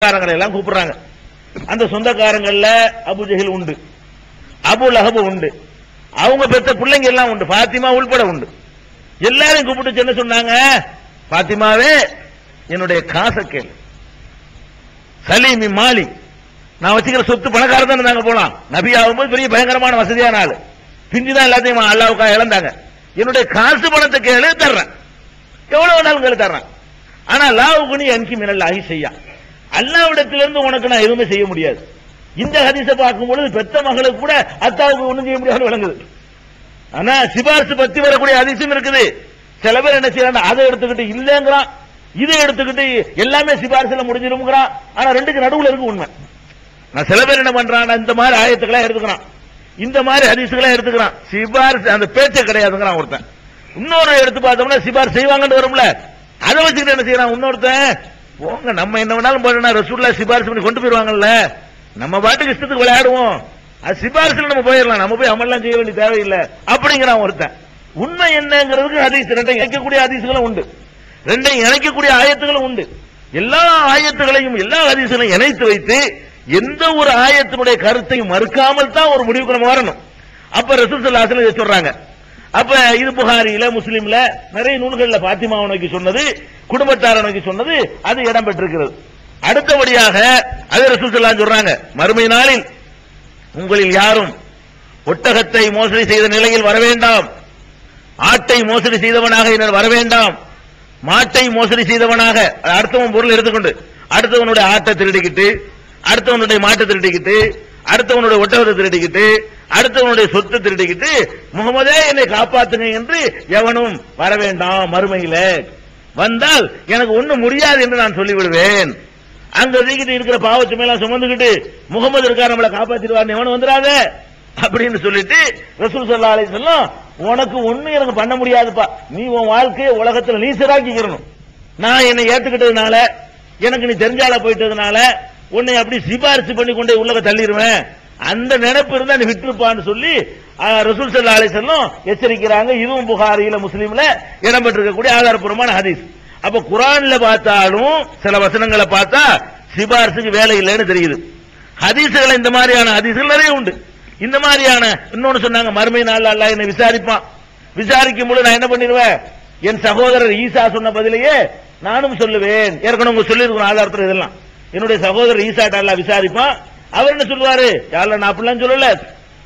சொந்தக்காரங்களை எல்லாம் கூப்பிடுறாங்க. அந்த சொந்தக்காரங்கள்ல அபு ஜஹில் உண்டு. அபு லஹபு உண்டு. அவங்க பெற்ற பிள்ளைங்க எல்லாம் உண்டு. பாத்திமா உள்பட உண்டு. எல்லாரையும் கூப்பிட்டு என்ன சொன்னாங்க? பாத்திமாவே என்னுடைய காசை கேளு. சலீமி மாலி. நான் வச்சுக்கிற சொத்து பணக்காரர் தான் நாங்க போலாம். நபி ஆகும்போது பெரிய பயங்கரமான வசதியான ஆளு. பிஞ்சுதான் எல்லாத்தையும் அல்லாவுக்கா இழந்தாங்க. என்னுடைய காசு பணத்தை கேளு தர்றேன். எவ்வளவு நாள் கேளு தர்றேன். ஆனா லாவுக்கு நீ அன்கி மினல் ஆகி செய்யான் அல்லாவிடத்திலிருந்து உனக்கு நான் எதுவுமே செய்ய முடியாது. இந்த ஹதீஸை பார்க்கும் பொழுது பெத்த மகளுக்கு கூட அத்தாவுக்கு ஒண்ணும் செய்ய முடியாது விளங்குது. ஆனா சிபாரிசு பத்தி வரக்கூடிய அதிசயம் இருக்குது. சில பேர் என்ன செய்யறாங்க அதை எடுத்துக்கிட்டு இல்லங்கிறான் இதை எடுத்துக்கிட்டு எல்லாமே சிபாரிசுல முடிஞ்சிரும்ங்கிறான். ஆனா ரெண்டுக்கு நடுவுல இருக்கு உண்மை. நான் சில பேர் என்ன பண்றான் இந்த மாதிரி ஆயத்துக்களை எடுத்துக்கிறான். இந்த மாதிரி ஹதீசுகளை எடுத்துக்கிறான். சிபாரிசு அந்த பேச்சை கிடையாதுங்கிறான் ஒருத்தன். இன்னொரு எடுத்து பார்த்தோம்னா சிபாரிசு செய்வாங்கன்னு வரும்ல. அதை வச்சுக்கிட்டு என்ன செய்யறான் இன்னொருத்தன் போங்க நம்ம என்ன வேணாலும் போறோம்னா ரசூல்லா சிபாரிசு பண்ணி கொண்டு போயிருவாங்கல்ல நம்ம பாட்டுக்கு இஷ்டத்துக்கு விளையாடுவோம். அது சிபாரிசுல நம்ம போயிடலாம். நம்ம போய் அமல்லாம் செய்ய வேண்டிய தேவையில்லை. அப்படிங்கிறான் ஒருத்தன். உண்மை என்னங்கிறதுக்கு ஹதீஸ் ரெண்டையும் இணைக்கக்கூடிய ஹதீசுகளும் உண்டு. ரெண்டையும் இணைக்கக்கூடிய ஆயத்துகளும் உண்டு. எல்லா ஆயத்துகளையும் எல்லா ஹதீசுகளையும் இணைத்து வைத்து எந்த ஒரு ஆயத்தினுடைய கருத்தையும் மறுக்காமல் தான் ஒரு முடிவுக்கு நம்ம வரணும். அப்ப ரசூல் சொல்றாங்க. அப்ப இது புகாரியில முஸ்லீம்ல நிறைய நூல்கள்ல பாத்திமாவை நோக்கி சொன்னது குடும்பத்தாரை நோக்கி சொன்னது அது இடம் பெற்றிருக்கிறது. அடுத்தபடியாக அது ரசூசல்லா சொல்றாங்க மறுமை நாளில் உங்களில் யாரும் ஒட்டகத்தை மோசடி செய்த நிலையில் வரவேண்டாம் ஆட்டை மோசடி செய்தவனாக இனர் வர வேண்டாம். மாட்டை மோசடி செய்தவனாக அடுத்தவன் பொருள் எடுத்துக்கொண்டு அடுத்தவனுடைய ஆட்டை திருடிக்கிட்டு அடுத்தவனுடைய மாட்டை திருடிக்கிட்டு அடுத்தவனுடைய ஒட்டகத்தை திருடிக்கிட்டு அடுத்தவனுடைய சொத்தை திருடிக்கிட்டு முகமதே என்னை காப்பாத்துங்க என்று எவனும் வரவேண்டாம் மறுமையில் மறுமையில. வந்தால் எனக்கு ஒன்றும் முடியாது என்று நான் சொல்லிவிடுவேன். அங்க தூக்கிட்டு இருக்கிற பாவச்சுமை எல்லாம் சுமந்துக்கிட்டு முகமது இருக்கார் நம்மளை காப்பாத்திடுவார் எவனும் வந்துடாத அப்படின்னு சொல்லிட்டு ரசூல் சல்லா அலி சொல்லும் உனக்கு ஒண்ணு எனக்கு பண்ண முடியாதுப்பா. நீ உன் வாழ்க்கையை உலகத்துல நீ சிராக்கிக்கிறணும் நான் என்னை ஏத்துக்கிட்டதுனால எனக்கு நீ தெரிஞ்சால போயிட்டதுனால உன்னை அப்படி சிபாரிசு பண்ணி கொண்டு உள்ளக தள்ளிடுவேன். அந்த நினைப்பு இருந்தா நீ விட்டுருப்பான்னு சொல்லி ரசூல் சல்லா அலைஹி எச்சரிக்கிறாங்க. இதுவும் புகாரியில முஸ்லீம்ல இடம்பெற்றிருக்கக்கூடிய ஆதாரப்பூர்வமான ஹதீஸ். அப்ப குரான்ல பார்த்தாலும் சில வசனங்களை பார்த்தா சிபாரிசுக்கு வேலை இல்லைன்னு தெரியுது. ஹதீசுகள் இந்த மாதிரியான ஹதீசுகள் நிறைய உண்டு. இந்த மாதிரியான இன்னொன்னு சொன்னாங்க மறுமை நாள் அல்ல என்னை விசாரிப்பான். விசாரிக்கும் போது நான் என்ன பண்ணிடுவேன்? என் சகோதரர் ஈசா சொன்ன பதிலையே நானும் சொல்லுவேன். ஏற்கனவே உங்க சொல்லியிருக்கணும் ஆதாரத்தில் இதெல்லாம். என்னுடைய சகோதரர் ஈசாட்ட அல்லாஹ் விசாரிப்பான். அவர் என்ன சொல்லுவாரு? யாரில் நான் அப்படிலாம் சொல்லல.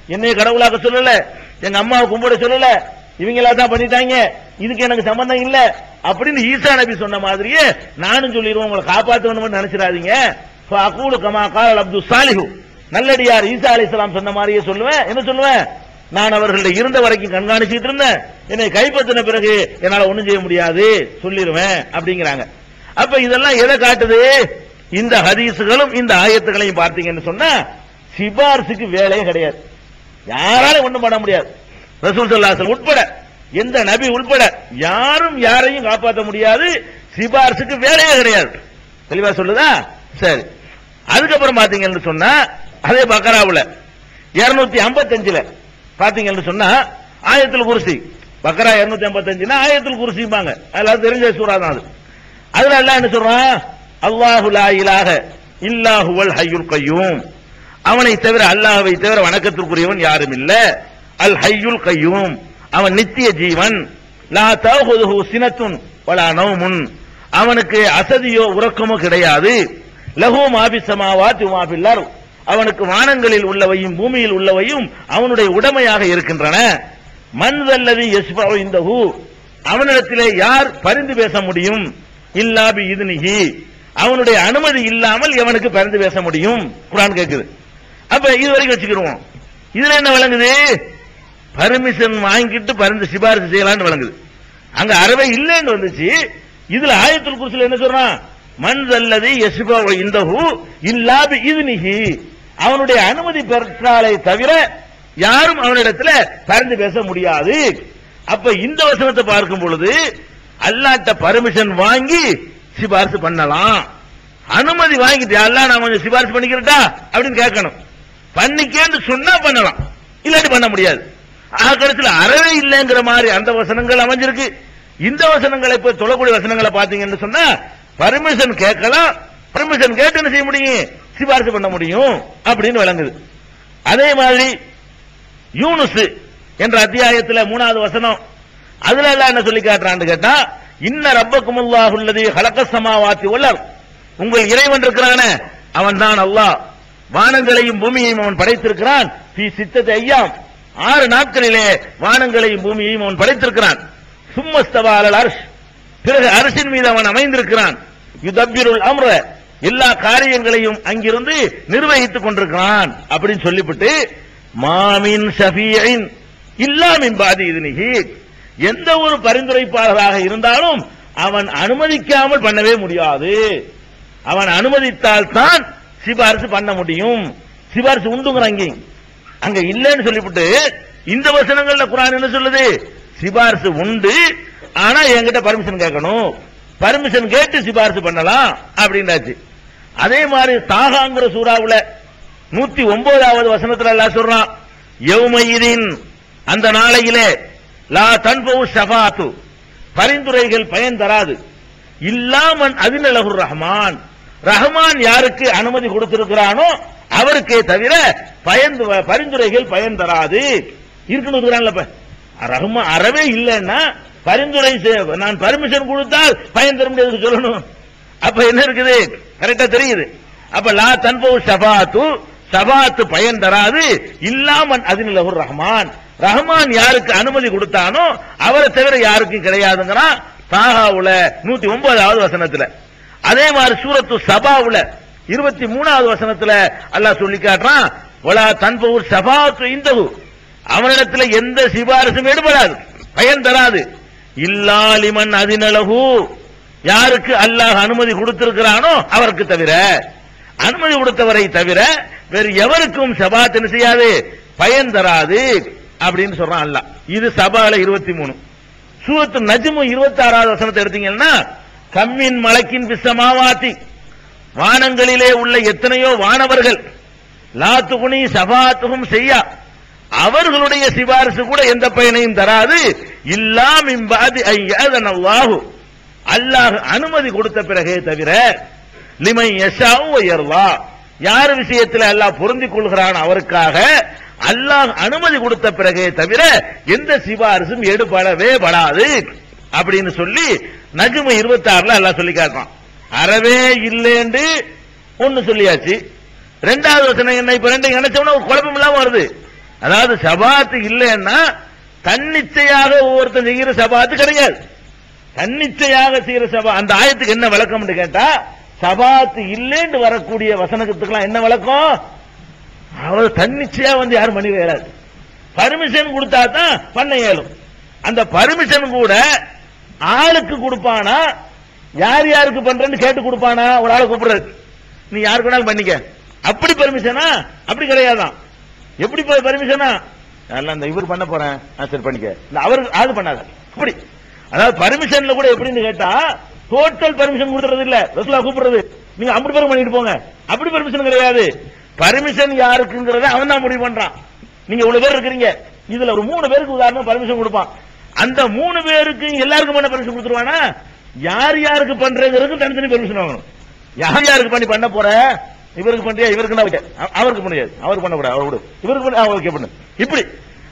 என்னைய கடவுளாக்க சொல்லல. எங்க அம்மாவை கும்பிட சொல்லல. இவங்களா தான் பண்ணிட்டாங்க. இதுக்கு எனக்கு சம்பந்தம் இல்ல. அப்படின்னு ஈசா நபி சொன்ன மாதிரியே நானும் சொல்லிடுவேன். உங்களை காப்பாற்றணும்னு நினைச்சிடாதீங்க. அகூலு கமா கால் அப்துல் சாலிஹு. நல்லடியார் ஈசா அலைஹிஸ்ஸலாம் சொன்ன மாதிரியே சொல்லுவேன். என்ன சொல்லுவேன்? நான் அவர்களிடம் இருந்த வரைக்கும் கண்காணிச்சுட்டு இருந்தேன். என்னை கைப்பற்றின பிறகு என்னால ஒண்ணும் செய்ய முடியாது. சொல்லிடுவேன். அப்படிங்கிறாங்க. அப்ப இதெல்லாம் எதை காட்டுது? இந்த ஹதீசுகளும் இந்த ஆயத்துகளையும் பார்த்தீங்கன்னு சொன்னா சிபாரிசுக்கு வேலையே கிடையாது. யாராலும் ஒண்ணும் பண்ண முடியாது. ரசூல் ஸல்லல்லாஹு உட்பட எந்த நபி உட்பட யாரும் யாரையும் காப்பாற்ற முடியாது. சிபாரிசுக்கு வேலையே கிடையாது. தெளிவா சொல்லுதா? சரி. அதுக்கப்புறம் பாத்தீங்கன்னு சொன்னா அதே பக்கராவுல இருநூத்தி ஐம்பத்தஞ்சுல பாத்தீங்கன்னு சொன்னா ஆயத்தில் குருசி. பக்கரா இருநூத்தி ஐம்பத்தஞ்சுனா ஆயத்தில் குருசிம்பாங்க. அதெல்லாம் தெரிஞ்ச சூறா தான் அது. அதுல எல்லாம் என்ன சொல்றான்? அல்லாஹு லா இல்லாஹுவல் ஹையுல் கய்யூம் அவனை தவிர அல்லாஹுவை தவிர வணக்கத்திற்குரியவன் யாரும் இல்ல. அல் ஹையுல் கையூம். அவன் நித்திய ஜீவன். லா சினத்துன் வலா நௌமுன். அவனுக்கு அசதியோ உறக்கமோ கிடையாது. லஹு மாபி சமாவாத்தி அவனுக்கு வானங்களில் உள்ளவையும் பூமியில் உள்ளவையும் அவனுடைய உடமையாக இருக்கின்றன. மன்தல்லதி இந்த ஹூ அவனிடத்திலே யார் பரிந்து பேச முடியும்? இல்லாபி இதுனிஹி. அவனுடைய அனுமதி இல்லாமல் எவனுக்கு பறந்து பேச முடியும்? குரான் கேட்குது அப்ப இது வரைக்கும் வச்சுக்கிடுவோம். இதுல என்ன வழங்குது பர்மிஷன் வாங்கிட்டு பறந்து சிபாரிசு செய்யலாம்னு விளங்குது. அங்க அறவே இல்லைன்னு வந்துச்சு. இதுல ஆயத்தில் குர்சில என்ன சொல்றான்? மண் அல்லது யசுபா இந்தஹு இல்லாபி இதுனிஹி அவனுடைய அனுமதி பெற்றாலே தவிர யாரும் அவனிடத்துல பறந்து பேச முடியாது. அப்ப இந்த வசனத்தை பார்க்கும் பொழுது அல்லாட்ட பர்மிஷன் வாங்கி சிபாரிசு பண்ணலாம். அனுமதி வாங்கிட்டு அல்லா நான் கொஞ்சம் சிபாரிசு பண்ணிக்கிறட்டா அப்படின்னு கேட்கணும். பண்ணிக்கேன்னு சொன்னா பண்ணலாம். இல்லாட்டி பண்ண முடியாது. ஆக அறவே இல்லைங்கிற மாதிரி அந்த வசனங்கள் அமைஞ்சிருக்கு. இந்த வசனங்களை இப்ப தொழக்கூடிய வசனங்களை பாத்தீங்கன்னு சொன்னா பர்மிஷன் கேட்கலாம். பர்மிஷன் கேட்டு என்ன செய்ய முடியும்? சிபாரிசு பண்ண முடியும் அப்படின்னு விளங்குது. அதே மாதிரி யூனுஸ் என்ற அத்தியாயத்தில் மூணாவது வசனம் அதுல எல்லாம் என்ன சொல்லி காட்டுறான்னு கேட்டா இன்ன ரப்பக்குமுல்லாஹு உள்ளது ஹலக்க சமாவாத்தி உள்ளார் உங்கள் இறைவன் இருக்கிறானே அவன் தான் அல்லாஹ். வானங்களையும் பூமியையும் அவன் படைத்திருக்கிறான். பி சித்தத்தை ஐயாம். ஆறு நாட்களிலே வானங்களையும் பூமியையும் அவன் படைத்திருக்கிறான். சும்மஸ்தவாலல் அர்ஷ். பிறகு அரசின் மீது அவன் அமைந்திருக்கிறான். யுதப்பிருள் அம்ர. எல்லா காரியங்களையும் அங்கிருந்து நிர்வகித்துக் கொண்டிருக்கிறான். அப்படின்னு சொல்லிவிட்டு மாமின் ஷஃபீன் இல்லாமின் பாதி இது நிகி எந்த ஒரு பரிந்துரைப்பாளராக இருந்தாலும் அவன் அனுமதிக்காமல் பண்ணவே முடியாது. அவன் அனுமதித்தால் தான் சிபாரிசு பண்ண முடியும். சிபாரிசு உண்டுங்கிறாங்க அங்கே அங்க இல்லைன்னு சொல்லிவிட்டு இந்த வசனங்கள்ல குரான் என்ன சொல்லுது? சிபாரிசு உண்டு. ஆனா என்கிட்ட பர்மிஷன் கேட்கணும். பர்மிஷன் கேட்டு சிபாரிசு பண்ணலாம் அப்படின்றாச்சு. அதே மாதிரி தாகாங்கிற சூறாவில் நூத்தி ஒன்பதாவது வசனத்தில் எல்லாம் சொல்றான் எவ்மயிரின் அந்த நாளையிலே லா தன்பவு ஷபாத்து பரிந்துரைகள் பயன் தராது. இல்லாமன் அதினலகுர் ரஹ்மான். ரஹ்மான் யாருக்கு அனுமதி கொடுத்திருக்கிறானோ அவருக்கே தவிர பயன் பரிந்துரைகள் பயன் தராது. இருக்கணும் ரஹ்மா அறவே இல்லைன்னா பரிந்துரை நான் பர்மிஷன் கொடுத்தால் பயன் தர முடியாது சொல்லணும். அப்ப என்ன இருக்குது? கரெக்டா தெரியுது. அப்ப லா தன்பவு ஷபாத்து ஷபாத்து பயன் தராது. இல்லாமன் அதினிலகுர் ரஹ்மான். ரஹ்மான் யாருக்கு அனுமதி கொடுத்தானோ அவரை தவிர யாருக்கும் கிடையாதுங்கிறான் தாகாவுல நூத்தி ஒன்பதாவது வசனத்துல. அதே மாதிரி சூரத்து சபாவுல இருபத்தி மூணாவது வசனத்துல அல்லாஹ் சொல்லி காட்டுறான் ஒலா தன்பவுர் சபாத்து இந்தகு அவனிடத்துல எந்த சிபாரிசும் எடுபடாது பயன் தராது. இல்லாலிமன் அதினலகு யாருக்கு அல்லாஹ் அனுமதி கொடுத்திருக்கிறானோ அவருக்கு தவிர. அனுமதி கொடுத்தவரை தவிர வேறு எவருக்கும் சபாத்தின் செய்யாது? பயன் தராது. அப்படின்னு சொல்றான் அல்லாஹ். இது சபால இருபத்தி மூணு. சூரத்து நஜ்மு இருபத்தி ஆறாவது வசனத்தை எடுத்தீங்கன்னா கம்மின் மலக்கின் பிசமாவாத்தி வானங்களிலே உள்ள எத்தனையோ வானவர்கள் லாத்துகுனி சபாத்துகும் செய்யா அவர்களுடைய சிபாரிசு கூட எந்த பயனையும் தராது. இல்லாம் இம்பாதி ஐயாதன் அல்லாஹ். அனுமதி கொடுத்த பிறகே தவிர லிமை யஷாவும் உயர்வா யார் விஷயத்தில் அல்லாஹ் பொருந்திக் கொள்கிறான் அவருக்காக அல்லாஹ் அனுமதி கொடுத்த பிறகே தவிர எந்த சிபாரிசும் எடுபடவே படாது அப்படின்னு சொல்லி நஜ்மு இருபத்தி ஆறுல அல்லாஹ் சொல்லி காட்டுறான். அறவே இல்லைன்னு ஒன்னு சொல்லியாச்சு. ரெண்டாவது வசனம் என்ன? இப்ப ரெண்டு நினைச்சோம்னா ஒரு குழப்பம் இல்லாம வருது. அதாவது சபாத்து இல்லைன்னா தன்னிச்சையாக ஒவ்வொருத்தன் செய்கிற சபாத்து கிடையாது. தன்னிச்சையாக செய்கிற சபா அந்த ஆயத்துக்கு என்ன விளக்கம்னு கேட்டா சபாத்து இல்லைன்னு வரக்கூடிய வசனத்துக்கெல்லாம் என்ன விளக்கம்? அவர் தன்னிச்சையா வந்து யாரும் பண்ணி இயலாது பர்மிஷன் கொடுத்தா தான் பண்ண இயலும் அந்த பர்மிஷன் கூட ஆளுக்கு கொடுப்பானா யார் யாருக்கு பண்றேன்னு கேட்டு கொடுப்பானா ஒரு ஆளை கூப்பிடுறது. நீ யாருக்கு வேணாலும் பண்ணிக்க. அப்படி பர்மிஷனா அப்படி கிடையாதான். எப்படி பர்மிஷனா எல்லாம் இந்த இவர் பண்ண போறேன் ஆ, சரி பண்ணிக்க. இல்ல அவர் அது பண்ணாத. அப்படி. அதாவது பர்மிஷன்ல கூட எப்படின்னு கேட்டா டோட்டல் பர்மிஷன் கொடுத்துறது இல்ல. ரசுலா கூப்பிடுறது. நீங்க அப்படி பேரும் பண்ணிட்டு போங்க. அப்படி பர்மிஷன் கிடையாது. பர்மிஷன் யாருக்குங்கிறத அவன் தான் முடிவு பண்றான். நீங்க இவ்வளவு பேர் இருக்கிறீங்க. இதுல ஒரு மூணு பேருக்கு உதாரணம் பர்மிஷன் கொடுப்பான். அந்த மூணு பேருக்கு எல்லாருக்கும் பண்ண பர்மிஷன் கொடுத்துருவானா? யார் யாருக்கு பண்றதுக்கு தனித்தனி பெர்மிஷன் வாங்கணும். யார் யாருக்கு பண்ணி பண்ண போற? இவருக்கு பண்றியா? இவருக்கு அவருக்கு பண்ண முடியாது அவருக்கு பண்ண கூடாது அவர் விடு. இவருக்கு பண்ண ஓகே பண்ணு. இப்படி.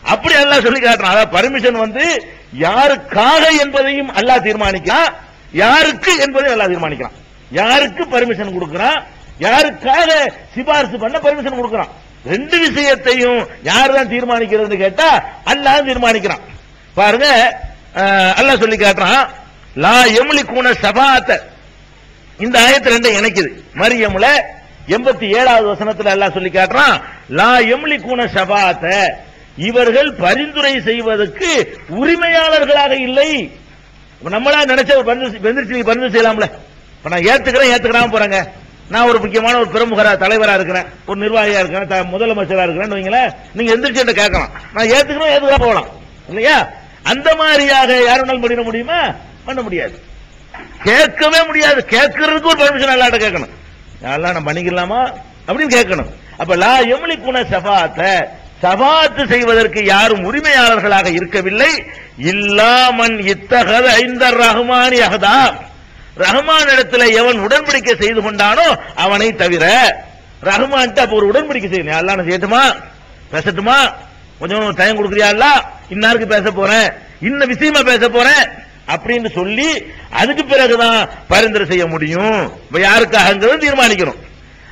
அப்படி எல்லாம் சொல்லி காட்டுறான். அதாவது பர்மிஷன் வந்து யாருக்காக என்பதையும் அல்லா தீர்மானிக்கலாம் யாருக்கு என்பதையும் அல்லா தீர்மானிக்கிறான். யாருக்கு பர்மிஷன் கொடுக்கிறான்? யாருக்காக சிபாரிசு பண்ண பெர்மிஷன் கொடுக்கிறான்? ரெண்டு விஷயத்தையும் யார் தான் தீர்மானிக்கிறதுன்னு கேட்டா அல்லாஹ் தீர்மானிக்கிறான். பாருங்க அல்லாஹ் சொல்லி காட்டுறான் லா எம்லி கூன சபாத்த இந்த ஆயத்து ரெண்டும் இணைக்குது. மரியமுல எண்பத்தி ஏழாவது வசனத்துல எல்லாம் சொல்லி காட்டுறான் லா எம்லி கூன சபாத்த இவர்கள் பரிந்துரை செய்வதற்கு உரிமையாளர்களாக இல்லை. நம்மளா நினைச்ச பரிந்து பரிந்துரை செய்யலாம்ல. இப்ப நான் ஏத்துக்கிறேன் ஏத்துக்கிறாம போறேங்க. நான் ஒரு முக்கியமான ஒரு பிரமுகரா தலைவரா இருக்கிறேன். ஒரு நிர்வாகியா இருக்கிறேன். த- முதலமைச்சரா இருக்கிறேன்னு வைங்களேன். நீங்க எந்திரிச்சு கேட்கலாம்? நான் ஏத்துக்கணும் ஏத்துக்கிறா போகலாம். இல்லையா? அந்த மாதிரியாக யாருனாலும் பண்ணிட முடியுமா? பண்ண முடியாது. கேட்கவே முடியாது. கேட்கறதுக்கு ஒரு பெர்மிஷன் அல்லாட்ட கேட்கணும். எல்லாம் நம்ம பண்ணிக்கலாமா? அப்படின்னு கேட்கணும். அப்ப லா எமிலி குண சபாத்த சபாத்து செய்வதற்கு யாரும் உரிமையாளர்களாக இருக்கவில்லை. இல்லாமன் இத்தகத ஐந்தர் ரஹ்மானி அகதா ரஹ்மான் இடத்துல எவன் உடன்படிக்கை செய்து கொண்டானோ அவனை தவிர ரஹ்மான்ட்டு அப்ப ஒரு உடன்படிக்கை செய்யணும். அல்லா நான் செய்யட்டுமா? பேசட்டுமா? கொஞ்சம் டைம் கொடுக்குறியா இன்னாருக்கு பேச போறேன்? இன்ன விஷயமா பேச போறேன்? அப்படின்னு சொல்லி அதுக்கு பிறகுதான் பரிந்துரை செய்ய முடியும். இப்ப யாருக்காகங்கிறது தீர்மானிக்கணும்.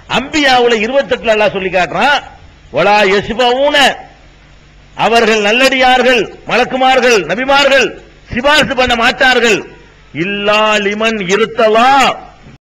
அம்பியாவுல இருபத்தெட்டுல எல்லாம் சொல்லி காட்டுறான் ஒலா யசுபவுன அவர்கள் நல்லடியார்கள் மலக்குமார்கள் நபிமார்கள் சிபாரிசு பண்ண மாட்டார்கள். இல்லா லிமன் இருத்தலா?